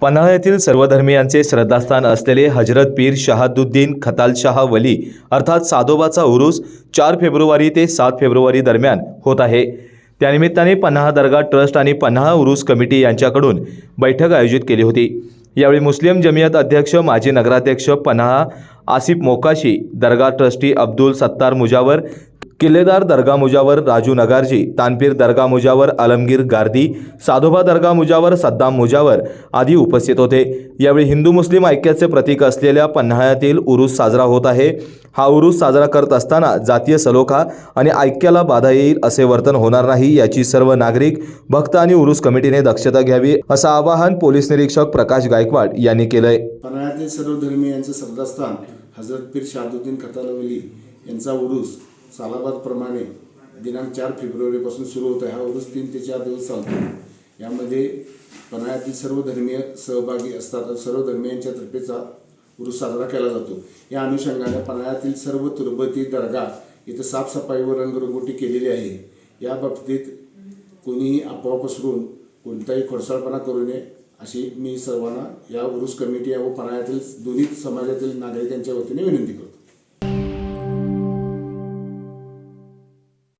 पन्हाळा येथील सर्व धर्मियांचे श्रद्धास्थान असलेले हजरत पीर शहादुद्दीन खतालशाह वली अर्थात सादोबाचा उरूस चार फेब्रुवारी ते सात फेब्रुवारी दरम्यान होत आहे. त्यानिमित्ताने पन्हाळा दर्गा ट्रस्ट आणि पन्हाळा उरूस कमिटी यांच्याकडून बैठक आयोजित केली होती. यावेळी मुस्लिम जमियत अध्यक्ष माजी नगराध्यक्ष पन्हाळा आसिफ मोकाशी दर्गा ट्रस्टी अब्दुल सत्तार मुजावर किल्लेदार दर्गा मुजावर राजू नगारजी तानपीर दर्गा मुजावर आलमगीर गार्दी साधोबा दर्गा मुजावर सद्दाम मुजावर आदी उपस्थित होते. यावेळी हिंदू मुस्लिम ऐक्याचे प्रतीक असलेल्या पन्हाळ्यातील उरूस साजरा होत आहे. हा उरूस साजरा करत असताना जातीय सलोखा आणि ऐक्याला बाधा येईल असे वर्तन होणार नाही याची सर्व नागरिक भक्त आणि उरूस कमिटीने दक्षता घ्यावी असं आवाहन पोलीस निरीक्षक प्रकाश गायकवाड यांनी केलंय. पन्हाळ्यातील सर्व धर्मीयांचं श्रद्धास्थान हजरत पीर शहादुद्दीन खतालवली यांचा उरूस सालाबादप्रमाणे दिनांक चार फेब्रुवारीपासून सुरू होतो. हा उरूस तीन ते चार दिवस चालतो. यामध्ये पन्हाळ्यातील सर्व धर्मीय सहभागी असतात सर्व धर्मियांच्या तर्फेचा उरूस साजरा केला जातो. या अनुषंगाने पन्हाळ्यातील सर्व तुरबती दर्गा इथं साफसफाई व रंगरंगोटी केलेली आहे. या बाबतीत कोणीही अफवा पसरून कोणताही खोडसाळपणा करू नये अशी मी सर्वांना या उरुस कमिटी व पन्हाळ्यातील दोन्ही समाजातील नागरिकांच्या वतीने विनंती करतो.